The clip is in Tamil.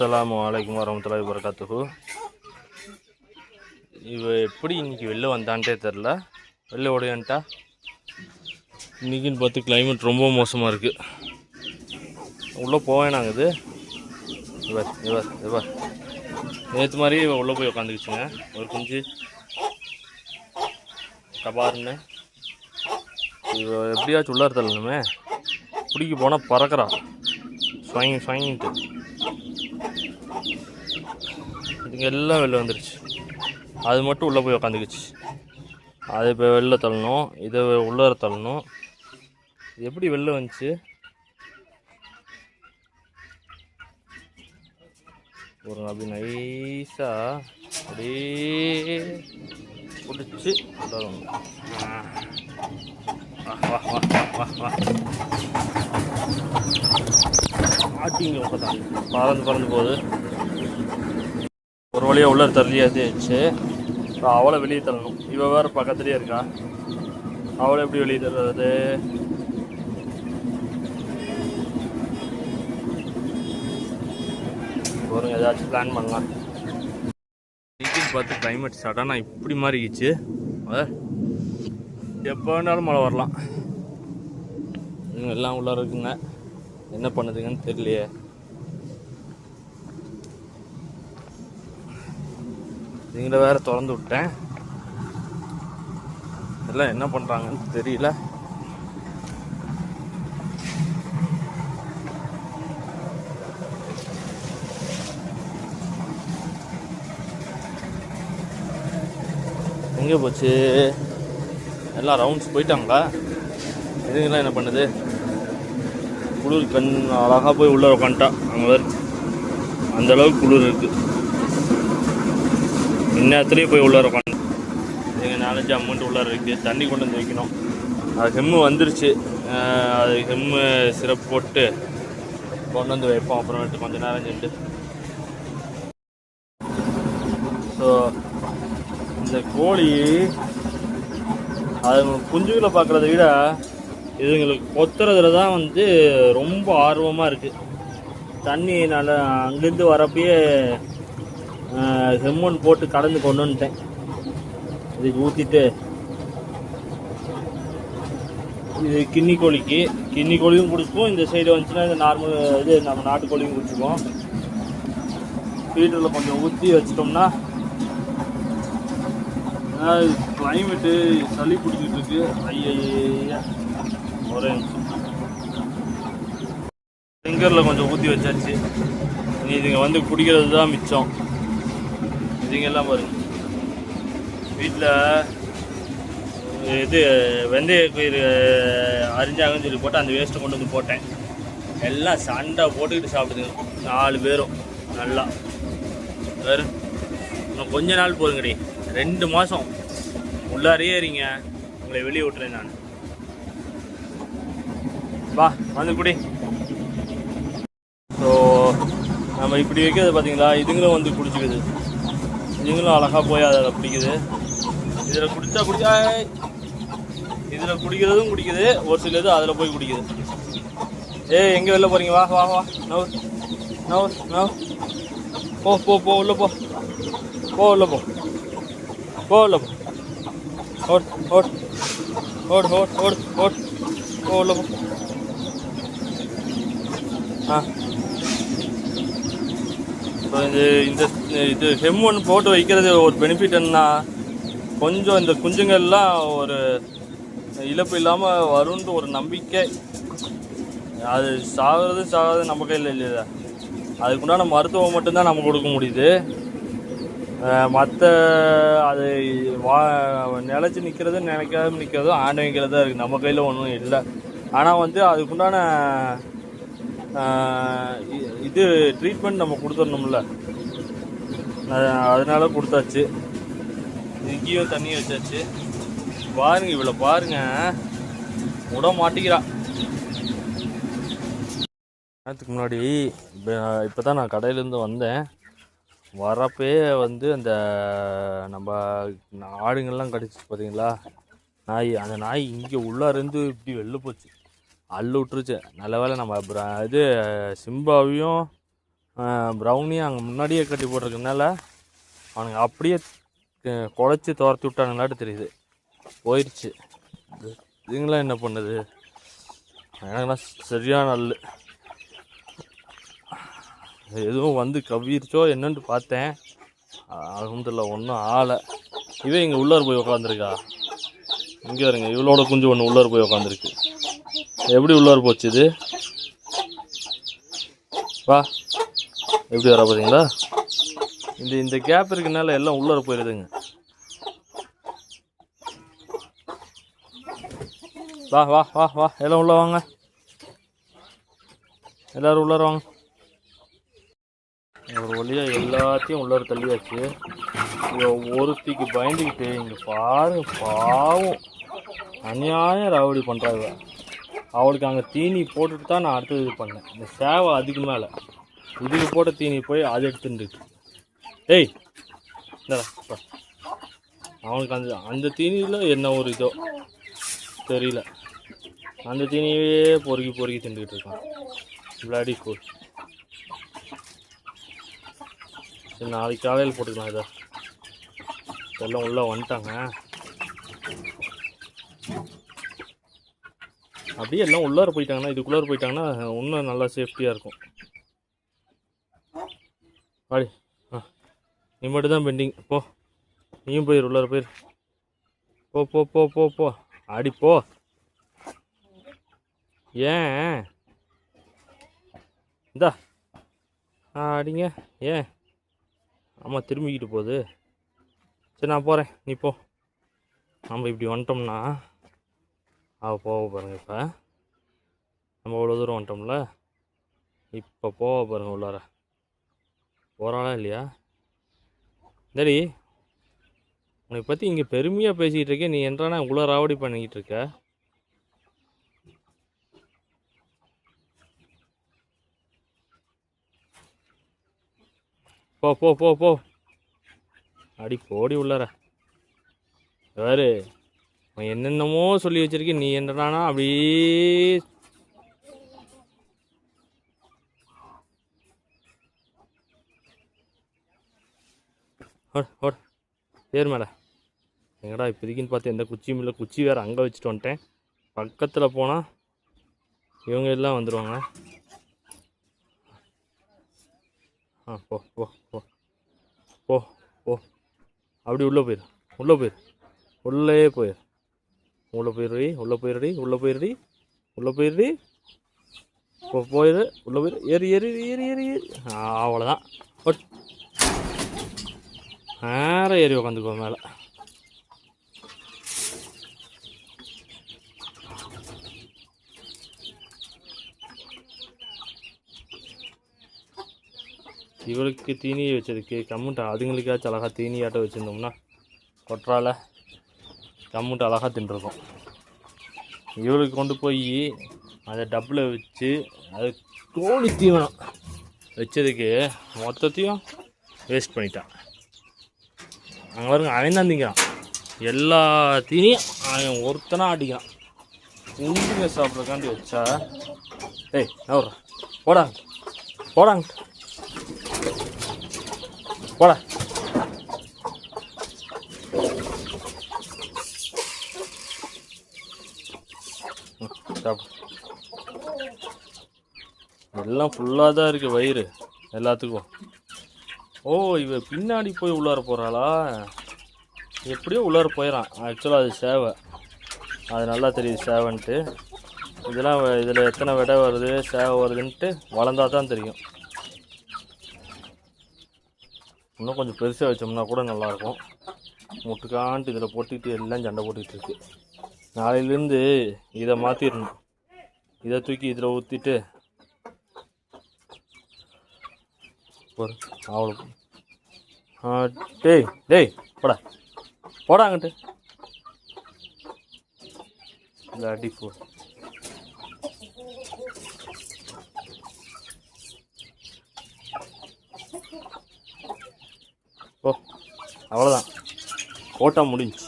அஸ்ஸலாமு அலைக்கும் வரமத்துல்லாஹி வரகாத்துஹு இவ எப்படி இன்றைக்கி வெளில வந்தான்ட்டே தெரில. வெளில ஓடியான்ட்டா. இன்றைக்கின்னு பார்த்து கிளைமேட் ரொம்ப மோசமாக இருக்குது உள்ளே போவேனாங்க இது. இவர் இவர் இவர் நேற்று மாதிரி இவ உள்ளே போய் உட்காந்துக்கிச்சுங்க ஒரு குஞ்சு. கபாருன்னு. இவ எப்படியாச்சும் உள்ளார் தள்ளணுமே பிடிக்க போனால் பறக்கிறா. ஸ்வாயிங் ஸ்வாயின்ட்டு இதுங்க எல்லாம் வெளில வந்துருச்சு. அது மட்டும் உள்ளே போய் உக்காந்துக்குச்சு. அது இப்போ வெளில தள்ளணும் இதை உள்ளார தள்ளணும். இது எப்படி வெளில வந்துச்சு? ஒரு அப்படி நைஸாக அப்படியே பிடிச்சி உள்ளார வா வா வா வா வா. ஆட்டிங்க உட்காந்து பறந்து பறந்து போகுது. ஒரு வழியாக உள்ள தள்ளியாச்சு அப்புறம் அவளை வெளியே தள்ளணும். இவ வேற பக்கத்துலேயே இருக்கா? அவளை எப்படி வெளியே தள்ளுறது? ஒரு ஏதாச்சும் பிளான் பண்ணலாம். வீட்டுக்கு பார்த்து கிளைமேட் சடனாக இப்படி மாறிக்கிச்சு. எப்போ வேணாலும் மழை வரலாம். எல்லாம் உள்ளார இருக்குங்க. என்ன பண்ணுதுங்கன்னு தெரியலையே. நீங்கள வேற திறந்து விட்டேன். எல்லாம் என்ன பண்றாங்கன்னு தெரியல. எங்கே போச்சு? எல்லாம் ரவுண்ட்ஸ் போயிட்டாங்களா? இதுங்கெல்லாம் என்ன பண்ணுது? குளிர் கண் அழகாக போய் உள்ளே உட்காந்துட்டா அங்கே அந்த அளவுக்கு குளிர் இருக்குது இந்நேரத்துலேயே போய் உள்ளார உட்காந்து எங்கள் நாலஞ்சு அமௌண்ட் உள்ளார இருக்குது தண்ணி கொண்டு வந்து வைக்கணும். அது ஹெம்மு வந்துருச்சு. அது ஹெம்மு சிரப் போட்டு கொண்டு வந்து வைப்போம். அப்புறமேட்டு கொஞ்ச நேரம் சென்று ஸோ இந்த கோழி அது குஞ்சுகளை பார்க்குறத விட இதுங்களுக்கு கொத்துறதுல தான் வந்து ரொம்ப ஆர்வமாக இருக்குது தண்ணி நல்லா அங்கேருந்து வரப்பயே செம்மண் போட்டு கலந்து கொண்டு வந்துட்டேன். இதுக்கு ஊற்றிட்டு இது கிண்ணி கோழிக்கு கிண்ணி கோழியும் குடிச்சுப்போம். இந்த சைடு வந்துச்சுன்னா இந்த நார்மல் இது நம்ம நாட்டுக்கோழியும் குடிச்சுப்போம். ஃபீல்டில் கொஞ்சம் ஊற்றி வச்சிட்டோம்னா கிளைமேட்டு சளி பிடிச்சிட்டு இருக்கு. ஐயா ஒரே நிமிஷம். ஃபிங்கரில் கொஞ்சம் ஊற்றி வச்சாச்சு. இதுங்க வந்து குடிக்கிறது தான் மிச்சம். இதுங்கெல்லாம் வரும் வீட்டில் இது வெந்தய பயிர் அரிஞ்சாங்கன்னு சொல்லி போட்டு அந்த வேஸ்ட்டை கொண்டு வந்து போட்டேன். எல்லாம் சண்டை போட்டுக்கிட்டு சாப்பிடுங்க நாலு பேரும் நல்லா. வேறு இன்னும் கொஞ்ச நாள் போதுங்கடி. ரெண்டு மாதம் உள்ளாரையே இருங்க. உங்களை வெளியே விட்டுறேன் நான். வா வந்து குடி. ஸோ நம்ம இப்படி வைக்கிறது பார்த்தீங்களா இதுங்களும் வந்து பிடிச்சிக்குது இதுங்களும் அழகாக போய் அதில் பிடிக்குது இதில் குடித்தா குடிச்சா இதில் குடிக்கிறதும் குடிக்குது. ஒரு சில இது அதில் போய் குடிக்குது. ஏ எங்கே வெளில போகிறீங்க வா வா வா. No no now. போ போ போ உள்ள போ. போ உள்ள போ. போ உள்ள போ. ஓட் ஓட். ஓட் ஓட் ஓட் ஓட். போ உள்ள போ. ஆ. இது இந்த இது ஹெம் ஒன்று போட்டு வைக்கிறது ஒரு பெனிஃபிட் என்ன கொஞ்சம் இந்த குஞ்சுங்கள்லாம் ஒரு இழப்பு இல்லாமல் வரும்னு ஒரு நம்பிக்கை. அது சாகிறது சாகிறது நம்ம கையில் இல்லையா? அதுக்குண்டான மருத்துவம் மட்டும்தான் நம்ம கொடுக்க முடியுது. மற்ற அது வா நிலச்சி நிற்கிறது நினைக்காம நிற்கிறதும் ஆண்டவங்கிறது தான் இருக்குது நம்ம கையில் ஒன்றும் இல்லை. ஆனால் வந்து அதுக்குண்டான இது ட்ரீட்மெண்ட் நம்ம கொடுத்துடணும்ல. அதனால கொடுத்தாச்சு. இங்கேயும் தண்ணி வச்சாச்சு. பாருங்க இவ்வளோ பாருங்க. விட மாட்டேங்கிறா. நேரத்துக்கு முன்னாடி இப்போ தான் நான் கடையிலேருந்து வந்தேன். வரப்பே வந்து அந்த நம்ம ஆடுங்கள்லாம் கடிச்சிச்சு பார்த்தீங்களா நாய் அந்த நாய் இங்கே உள்ளாருந்து இப்படி வெளில போச்சு. அள்ளு விட்டுருச்சு. நல்ல வேளை நம்ம அப்புறம் இது சிம்பாவையும் ப்ரௌனியை அங்கே முன்னாடியே கட்டி போட்டிருக்கனால அவனுங்க அப்படியே குழச்சி துரத்தி விட்டானுங்களாட்டு தெரியுது. போயிடுச்சு இதுங்களாம் என்ன பண்ணுது? எனக்குலாம் சரியான நல்ல எதுவும் வந்து கவ்விருச்சோ என்னன்ட்டு பார்த்தேன். அலமதுல்ல ஒன்றும் ஆளை இவன் இங்கே உள்ளார் போய் உட்காந்துருக்கா இங்கே வருங்க. இவளோட குஞ்சு ஒன்று உள்ளார் போய் உட்காந்துருக்கு எப்படி உள்ளார போச்சு இது? வா. எப்படி வர போகிறீங்களா இந்த இந்த கேப் இருக்கனால எல்லாம் உள்ளார போயிடுதுங்க வா வா வா வா எல்லாம் உள்ளே வாங்க. எல்லாரும் உள்ளார வாங்க. ஒரு வழியாக எல்லாத்தையும் உள்ளார தள்ளியாச்சு. ஒருத்திக்கு பயந்துக்கிட்டு இங்கே பாருங்க பாவம். அநியாயம் ராவடி பண்றாங்க. அவளுக்கு அங்கே தீனி போட்டுட்டு தான் நான் அடுத்தது இது பண்ணேன். இந்த சேவை அதுக்கு மேலே. இதுக்கு போட்ட தீனி போய் அது எடுத்துட்டு ஏய் இந்தாடா, அவனுக்கு அந்த அந்த தீனியில் என்ன ஒரு இதோ? தெரியல. அந்த தீனியே பொறுக்கி பொறுக்கி தின்றுக்கிட்டு இருக்கான். பிளாடி கூல் சரி நாளைக்கு காலையில் போட்டுக்கலாம் இதை. எல்லாம் உள்ளே வந்துட்டாங்க. அப்படியே எல்லாம் உள்ளார போயிட்டாங்கன்னா இதுக்குள்ளார போயிட்டாங்கன்னா இன்னும் நல்லா சேஃப்டியாக இருக்கும். வாடி. ஆ. நீ மட்டும் தான் பெண்டிங் போ. நீயும் போயிரு உள்ளார போயிரு. போ போ போ போ போ. அடி போ. ஏன்? இந்தா. ஆ அடிங்க. ஏன்? ஆமாம் திரும்பிக்கிட்டு போகுது. சரி நான் போகிறேன் நீ போ. நம்ம இப்படி வந்துட்டோம்னா அவ போக பாருங்க இப்போ. நம்ம அவ்வளோ தூரம் வந்துட்டோம்ல. இப்போ போக பாருங்க உள்ளார. போகிறாளா இல்லையா? தடி உன்னை பற்றி இங்கே பெருமையாக பேசிக்கிட்டு இருக்கேன் நீ என்றானா இவ்வளோ ராவடி பண்ணிக்கிட்டு இருக்க? போ போ போ போ. அடி போடி உள்ளார. வேறு என்னென்னமோ சொல்லி வச்சிருக்கேன் நீ என்னடானா அப்படியே ஓட ஓட். ஏறு மேலே. எங்கடா இப்போதைக்குன்னு பார்த்து எந்த குச்சியும் இல்லை. குச்சி வேறு அங்கே வச்சுட்டு வந்துட்டேன். பக்கத்தில் போனால் இவங்க எல்லாம் வந்துடுவாங்க ஆ போ போ போ. போ போ. அப்படி உள்ளே போயிரு. உள்ளே போயிரு. உள்ளே போயிரு. உள்ளே போயிடுறி உள்ளே போயிடுறி உள்ளே போயிடுறி உள்ளே போயிடுறி போ போயிடு உள்ளே போயிரு. ஏறி ஏறி ஏறி ஏறி ஏறி. அவ்வளோதான் ஒட் நேரம் ஏறி உக்காந்துக்கோ மேலே. இவளுக்கு தீனியை வச்சதுக்கு கம்முட்டை அதுங்களுக்காச்சும் அழகாக தீனியாட்ட வச்சுருந்தோம்னா கொற்றால கம்முட்டை அழகாக தின்றுருக்கோம். இவளுக்கு கொண்டு போய் அதை டப்பில் வச்சு அது கோழி தீவனம் வச்சதுக்கு மொத்தத்தையும் வேஸ்ட் பண்ணிட்டான். அங்கே பாருங்க அவன் தான் திங்கிறான். எல்லாத்தையும் அவன் ஒருத்தனாக அடிக்கிறான். குஞ்சுங்க சாப்பிட்றதுக்காண்டி வச்சா? ஏய் நவுறா போடாங்க போடாங்க போடா ம், சாப்பிடு. எல்லாம் ஃபுல்லாக தான் இருக்குது வயிறு. எல்லாத்துக்கும். ஓ இவ பின்னாடி போய் உள்ளார போகிறாளா எப்படியோ உள்ளார போயிடறான் ஆக்சுவலாக அது சேவை. அது நல்லா தெரியுது சேவைன்ட்டு. இதெல்லாம் இதில் எத்தனை விடை வருது சேவை வருதுன்ட்டு வளர்ந்தா தான் தெரியும். இன்னும் கொஞ்சம் பெருசாக வச்சோம்னா கூட நல்லாயிருக்கும். முட்டுக்கான்ட்டு இதில் போட்டுக்கிட்டு எல்லாம் சண்டை போட்டுக்கிட்டு இருக்கு. நாளையிலேருந்து இதை மாற்றிடணும் இதை தூக்கி இதில் ஊற்றிட்டு ஒரு அவ்வளோ ஆ டேய் டேய் போடா. போடா அங்கிட்டு. இந்த அடி போ. ஓ அவ்வளோதான் ஓட்டம் முடிஞ்சு